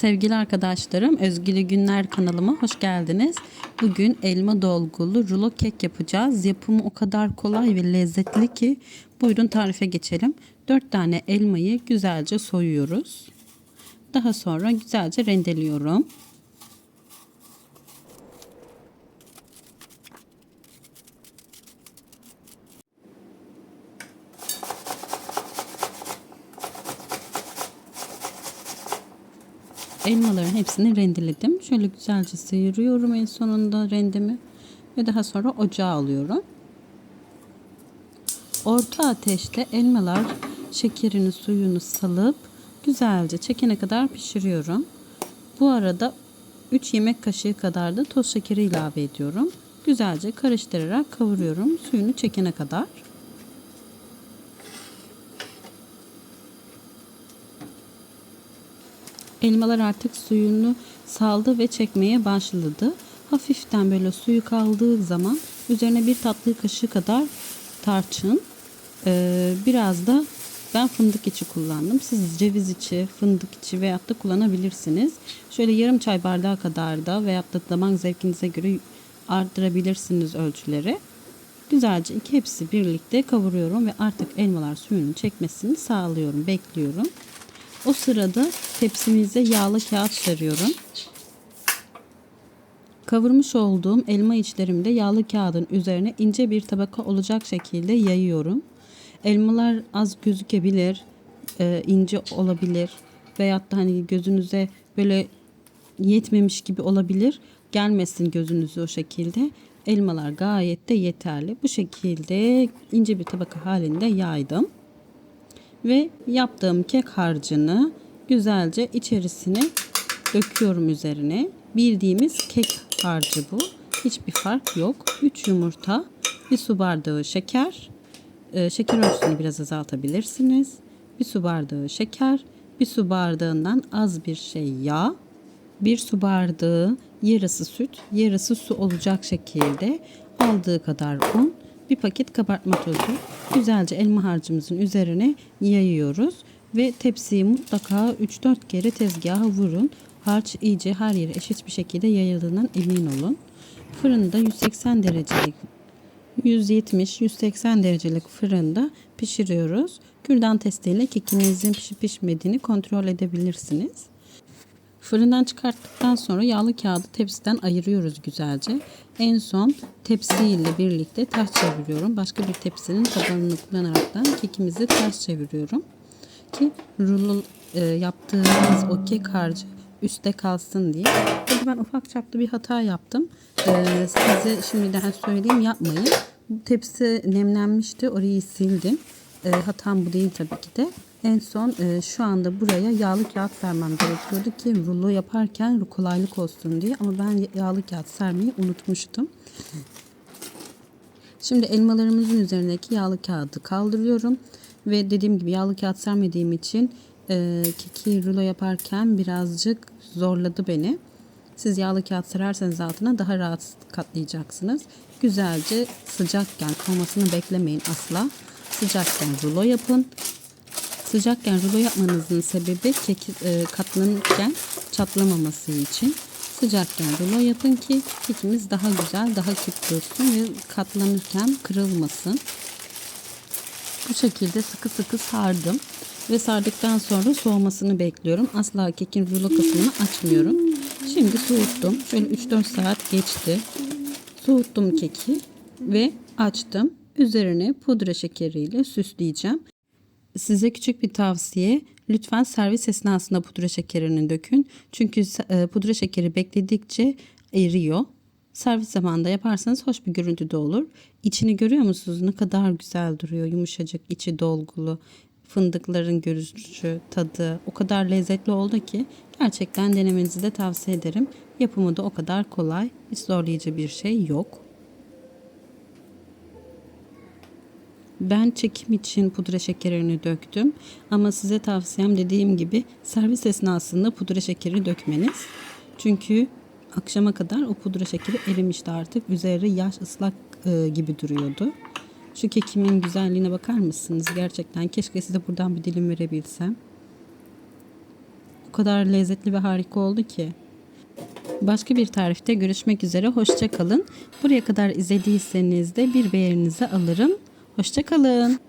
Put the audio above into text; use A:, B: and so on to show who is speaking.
A: Sevgili arkadaşlarım, Özgülü Günler kanalıma hoş geldiniz. Bugün elma dolgulu rulo kek yapacağız. Yapımı o kadar kolay ve lezzetli ki buyurun tarife geçelim. 4 tane elmayı güzelce soyuyoruz. Daha sonra güzelce rendeliyorum. Elmaların hepsini rendeledim. Şöyle güzelce sıyırıyorum en sonunda rendemi. Ve daha sonra ocağa alıyorum. Orta ateşte elmalar şekerini suyunu salıp güzelce çekene kadar pişiriyorum. Bu arada 3 yemek kaşığı kadar da toz şekeri ilave ediyorum. Güzelce karıştırarak kavuruyorum suyunu çekene kadar. Elmalar artık suyunu saldı ve çekmeye başladı. Hafiften böyle suyu kaldığı zaman üzerine bir tatlı kaşığı kadar tarçın, ee, biraz da ben fındık içi kullandım. Siz ceviz içi, fındık içi veyahut da kullanabilirsiniz. Şöyle yarım çay bardağı kadar da veyahut da damak zevkinize göre arttırabilirsiniz ölçüleri. Güzelce iki hepsi birlikte kavuruyorum ve artık elmalar suyunu çekmesini sağlıyorum, bekliyorum. O sırada tepsimize yağlı kağıt sarıyorum. Kavurmuş olduğum elma içlerimi de yağlı kağıdın üzerine ince bir tabaka olacak şekilde yayıyorum. Elmalar az gözükebilir, e, ince olabilir veyahut da hani gözünüze böyle yetmemiş gibi olabilir. Gelmesin gözünüzü o şekilde. Elmalar gayet de yeterli. Bu şekilde ince bir tabaka halinde yaydım ve yaptığım kek harcını güzelce içerisine döküyorum üzerine. Bildiğimiz kek harcı bu. Hiçbir fark yok. 3 yumurta, bir su bardağı şeker. Ee, şeker ölçüsünü biraz azaltabilirsiniz. Bir su bardağı şeker, bir su bardağından az bir şey yağ, bir su bardağı yarısı süt, yarısı su olacak şekilde aldığı kadar un bir paket kabartma tozu güzelce elma harcımızın üzerine yayıyoruz ve tepsiyi mutlaka 3-4 kere tezgaha vurun. Harç iyice her yere eşit bir şekilde yayıldığından emin olun. Fırında 180 derecelik 170-180 derecelik fırında pişiriyoruz. Kürdan testiyle kekinizin pişip pişmediğini kontrol edebilirsiniz. Fırından çıkarttıktan sonra yağlı kağıdı tepsiden ayırıyoruz güzelce. En son tepsiyle birlikte ters çeviriyorum. Başka bir tepsinin tabanını kullanaraktan kekimizi ters çeviriyorum. Ki rulo e, yaptığımız o kek harcı üstte kalsın diye. Burada ben ufak çaplı bir hata yaptım. E, size şimdiden söyleyeyim yapmayın. Tepsi nemlenmişti. Orayı sildim. E, hatam bu değil tabii ki de. En son e, şu anda buraya yağlı kağıt sermem gerekiyordu ki rulo yaparken kolaylık olsun diye. Ama ben yağlı kağıt sermeyi unutmuştum. Şimdi elmalarımızın üzerindeki yağlı kağıdı kaldırıyorum. Ve dediğim gibi yağlı kağıt sermediğim için e, keki rulo yaparken birazcık zorladı beni. Siz yağlı kağıt sererseniz altına daha rahat katlayacaksınız. Güzelce sıcakken kalmasını beklemeyin asla. Sıcakken rulo yapın. Sıcakken rulo yapmanızın sebebi kek e, katlanırken çatlamaması için. Sıcakken rulo yapın ki kekimiz daha güzel, daha küp dursun ve katlanırken kırılmasın. Bu şekilde sıkı sıkı sardım ve sardıktan sonra soğumasını bekliyorum. Asla kekin rulo kısmını açmıyorum. Şimdi soğuttum. Şöyle 3-4 saat geçti. Soğuttum keki ve açtım. Üzerine pudra şekeriyle süsleyeceğim. Size küçük bir tavsiye. Lütfen servis esnasında pudra şekerini dökün. Çünkü e, pudra şekeri bekledikçe eriyor. Servis zamanında yaparsanız hoş bir görüntüde olur. İçini görüyor musunuz? Ne kadar güzel duruyor. Yumuşacık, içi dolgulu. Fındıkların görünüşü, tadı o kadar lezzetli oldu ki gerçekten denemenizi de tavsiye ederim. Yapımı da o kadar kolay. Hiç zorlayıcı bir şey yok. Ben çekim için pudra şekerini döktüm. Ama size tavsiyem dediğim gibi servis esnasında pudra şekeri dökmeniz. Çünkü akşama kadar o pudra şekeri erimişti artık. Üzeri yaş ıslak e, gibi duruyordu. Şu kekimin güzelliğine bakar mısınız? Gerçekten keşke size buradan bir dilim verebilsem. O kadar lezzetli ve harika oldu ki. Başka bir tarifte görüşmek üzere. Hoşça kalın. Buraya kadar izlediyseniz de bir beğeninizi alırım. Hoşça kalın.